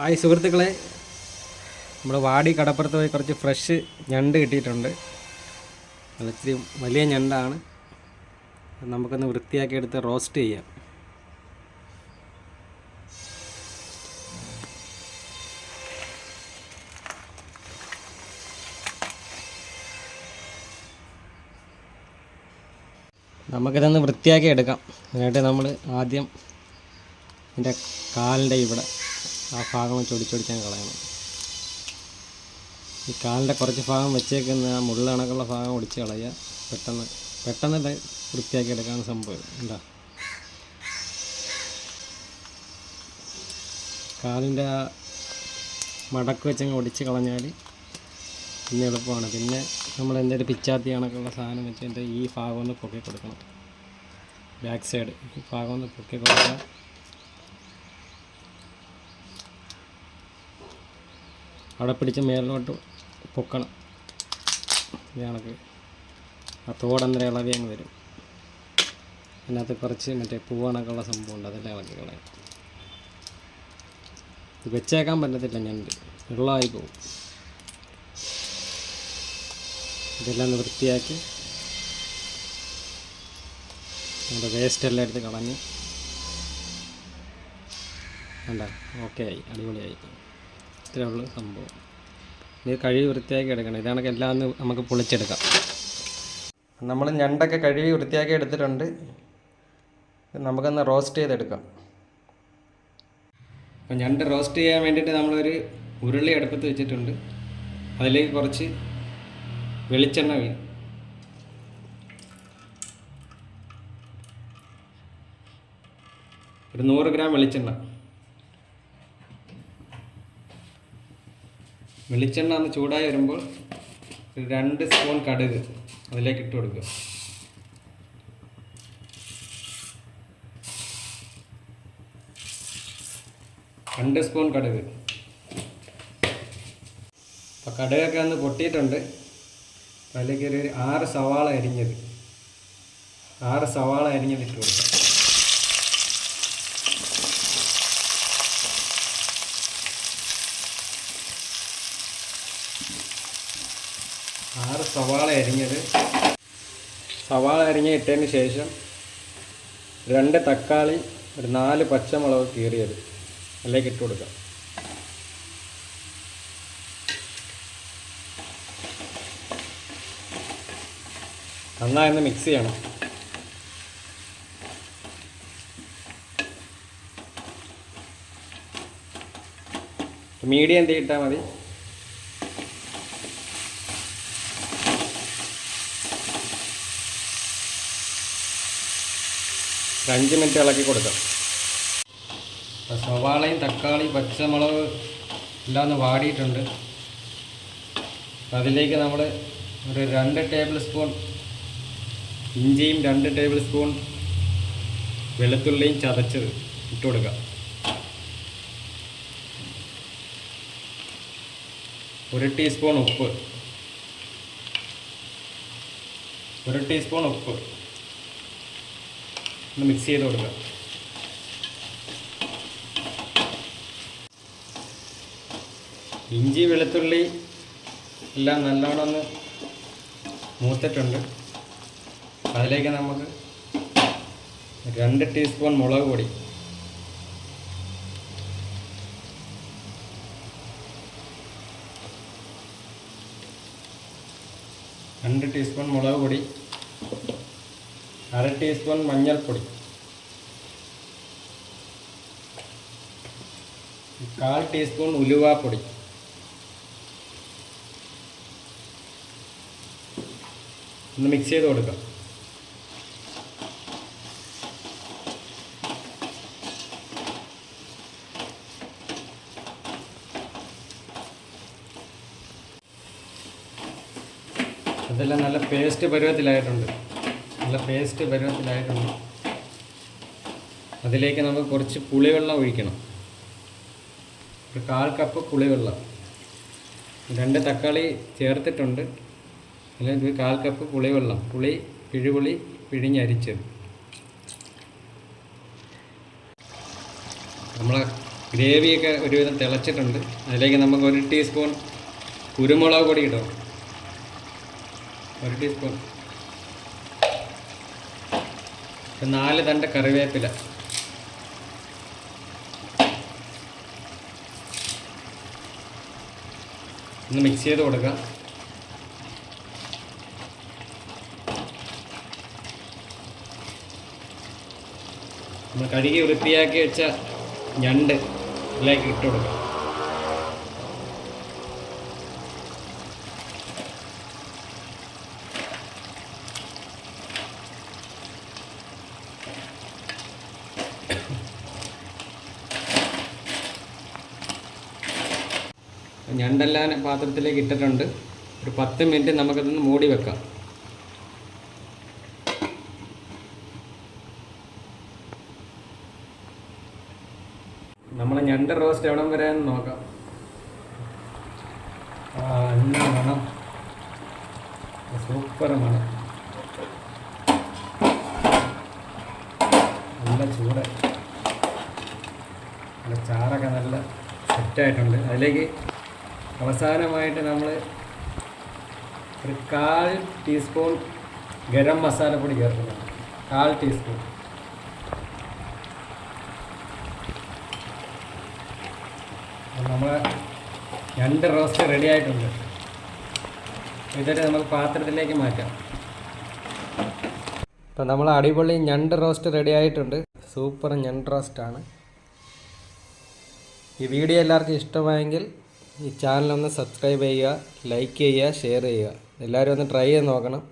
Hi സുഹൃത്തുക്കളെ. നമ്മൾ വാടി കടപ്പുറത്ത് പോയി കുറച്ച് ഫ്രഷ് ഞണ്ട് കിട്ടിയിട്ടുണ്ട്. നല്ല ഇച്ചിരി വലിയ ഞണ്ടാണ്. നമുക്കൊന്ന് വൃത്തിയാക്കി എടുത്ത് റോസ്റ്റ് ചെയ്യാം. നമുക്കിതൊന്ന് വൃത്തിയാക്കി എടുക്കാം. എന്നിട്ട് നമ്മൾ ആദ്യം ഇതിന്റെ കാലിന്റെ ഇവിടെ ആ ഭാഗം ചൊടിച്ചൊടിച്ചാൽ കളയണം. ഈ കാലിന്റെ കുറച്ച് ഭാഗം വെച്ചേക്കുന്ന ആ മുള്ളണക്കുള്ള ഭാഗം ഒടിച്ച് കളയുക പെട്ടെന്ന് പെട്ടെന്ന് വൃത്തിയാക്കി എടുക്കാൻ സംഭവം. എന്താ കാലിന്റെ ആ മടക്ക് വെച്ചങ്ങ് ഒടിച്ച് കളഞ്ഞാൽ പിന്നെ എളുപ്പമാണ്. പിന്നെ നമ്മൾ എന്തെങ്കിലും പിച്ചാത്തി കണക്കുള്ള സാധനം വെച്ച് എന്റെ ഈ ഭാഗം ഒന്ന് പൊക്കി കൊടുക്കണം. ബാക്ക് സൈഡ് ഈ ഭാഗം ഒന്ന് പൊക്കി കൊടുക്കുക അവിടെ പിടിച്ച് മേലോട്ട് പൊക്കണം. ഇത് കണക്ക്. ആ തോടന്നര ഇളവി അങ്ങ് വരും. അതിനകത്ത് കുറച്ച് മറ്റേ പൂവണക്കുള്ള സംഭവം ഉണ്ട് അതെല്ലാം ഇളക്കി കളയാം. വെച്ചേക്കാൻ പറ്റത്തില്ല ഞണ്ട് വെള്ളമായി പോകും. ഇതെല്ലാം വൃത്തിയാക്കി നമ്മുടെ വേസ്റ്റ് എല്ലാം എടുത്ത് കളഞ്ഞ്. വേണ്ട ഓക്കെ ആയി. അടിപൊളിയായി. ഇത്രയേ ഉള്ളൂ സംഭവം. ഇത് കഴുകി വൃത്തിയാക്കി എടുക്കണം. ഇതാണ് എല്ലാം നമുക്ക് പൊളിച്ചെടുക്കാം. നമ്മൾ ഞണ്ടൊക്കെ കഴുകി വൃത്തിയാക്കി എടുത്തിട്ടുണ്ട്. നമുക്കൊന്ന് റോസ്റ്റ് ചെയ്തെടുക്കാം. അപ്പം ഞണ്ട് റോസ്റ്റ് ചെയ്യാൻ വേണ്ടിയിട്ട് നമ്മളൊരു ഉരുളി അടുപ്പത്ത് വെച്ചിട്ടുണ്ട്. അതിലേക്ക് കുറച്ച് വെളിച്ചെണ്ണ വീഴും ഒരു നൂറ് ഗ്രാം വെളിച്ചെണ്ണ. വെളിച്ചെണ്ണ ഒന്ന് ചൂടായി വരുമ്പോൾ രണ്ട് സ്പൂൺ കടുക് അതിലേക്ക് ഇട്ട് കൊടുക്കുക. രണ്ട് സ്പൂൺ കടുക്. അപ്പോൾ കടുകൊക്കെ ഒന്ന് പൊട്ടിയിട്ടുണ്ട്. അതിലേക്ക് ഒരു ആറ് സവാള അരിഞ്ഞത്. ആറ് സവാള അരിഞ്ഞത് ഇട്ട് കൊടുക്കുക. ആറ് സവാള അരിഞ്ഞത്. സവാള അരിഞ്ഞ് ഇട്ടതിന് ശേഷം രണ്ട് തക്കാളി ഒരു നാല് പച്ചമുളക് കീറിയത് അതിലേക്ക് ഇട്ട് കൊടുക്കാം നന്നായി ഒന്ന് മിക്സ് ചെയ്യണം. മീഡിയം തീ ഇട്ടാൽ മതി. അഞ്ച് മിനിറ്റ് ഇളക്കി കൊടുക്കാം. സവാളയും തക്കാളി പച്ചമുളക് എല്ലാം ഒന്ന് വാടിയിട്ടുണ്ട്. അതിലേക്ക് നമ്മൾ ഒരു രണ്ട് ടേബിൾ സ്പൂൺ ഇഞ്ചിയും രണ്ട് ടേബിൾ സ്പൂൺ വെളുത്തുള്ളിയും ചതച്ചത് ഇട്ട് കൊടുക്കാം. ഒരു ടീസ്പൂൺ ഉപ്പ്. ഒരു ടീസ്പൂൺ ഉപ്പ്. ഒന്ന് മിക്സ് ചെയ്ത് കൊടുക്കുക. ഇഞ്ചി വെളുത്തുള്ളി എല്ലാം നല്ലോണം ഒന്ന് മൂത്തിട്ടുണ്ട്. അതിലേക്ക് നമുക്ക് രണ്ട് ടീസ്പൂൺ മുളക് പൊടി. രണ്ട് ടീസ്പൂൺ മുളക് പൊടി. അര ടീസ്പൂൺ മഞ്ഞൾപ്പൊടി. കാൽ ടീസ്പൂൺ ഉലുവാപ്പൊടി. ഒന്ന് മിക്സ് ചെയ്ത് കൊടുക്കാം. അതെല്ലാം നല്ല പേസ്റ്റ് പരുവത്തിലായിട്ടുണ്ട്. നല്ല പേസ്റ്റ് പരുവത്തിലായിട്ടുണ്ട്. അതിലേക്ക് നമുക്ക് കുറച്ച് പുളിവെള്ളം ഒഴിക്കണം. ഒരു കാൽ കപ്പ് പുളിവെള്ളം. രണ്ട് തക്കാളി ചേർത്തിട്ടുണ്ട്. അല്ലെങ്കിൽ ഒരു കാൽ കപ്പ് പുളിവെള്ളം. പുളി പിഴുപുളി പിഴിഞ്ഞരിച്ചത്. നമ്മളെ ഗ്രേവിയൊക്കെ ഒരുവിധം തിളച്ചിട്ടുണ്ട്. അതിലേക്ക് നമുക്ക് ഒരു ടീസ്പൂൺ കുരുമുളക് പൊടി ഇടും. ഒരു ടീസ്പൂൺ ഒരു നാല് തണ്ട് കറിവേപ്പില. ഒന്ന് മിക്സ് ചെയ്ത് കൊടുക്കാം. നമ്മൾ കഴുകി വൃത്തിയാക്കി വെച്ച ഞണ്ട് ഇതിലേക്ക് ഇട്ട് കൊടുക്കാം. ഞണ്ടെല്ലാം പാത്രത്തിലേക്ക് ഇട്ടിട്ടുണ്ട്. ഒരു പത്ത് മിനിറ്റ് നമുക്കതൊന്ന് മൂടി വെക്കാം. നമ്മളെ ഞണ്ട് റോസ്റ്റ് എവിടം വരെ എന്ന് നോക്കാം മണം. സൂപ്പർ മണം. നല്ല ചൂട്. നല്ല ചാറൊക്കെ നല്ല സെറ്റായിട്ടുണ്ട് അതിലേക്ക് അവസാനമായിട്ട് നമ്മൾ ഒരു കാൽ ടീസ്പൂൺ ഗരം മസാലപ്പൊടി ചേർക്കുന്നുണ്ട് കാൽ ടീസ്പൂൺ. നമ്മൾ രണ്ട് റോസ്റ്റ് റെഡി ആയിട്ടുണ്ട്. ഇതൊരു നമുക്ക് പാത്രത്തിലേക്ക് മാറ്റാം. ഇപ്പം നമ്മൾ അടിപൊളി ഞണ്ട് റോസ്റ്റ് റെഡി ആയിട്ടുണ്ട്. സൂപ്പർ ഞണ്ട് റോസ്റ്റാണ്. ഈ വീഡിയോ എല്ലാവർക്കും ഇഷ്ടമായെങ്കിൽ ഈ ചാനലൊന്ന് സബ്സ്ക്രൈബ് ചെയ്യുക ലൈക്ക് ചെയ്യുക ഷെയർ ചെയ്യുക. എല്ലാവരും ഒന്ന് ട്രൈ ചെയ്ത് നോക്കണം.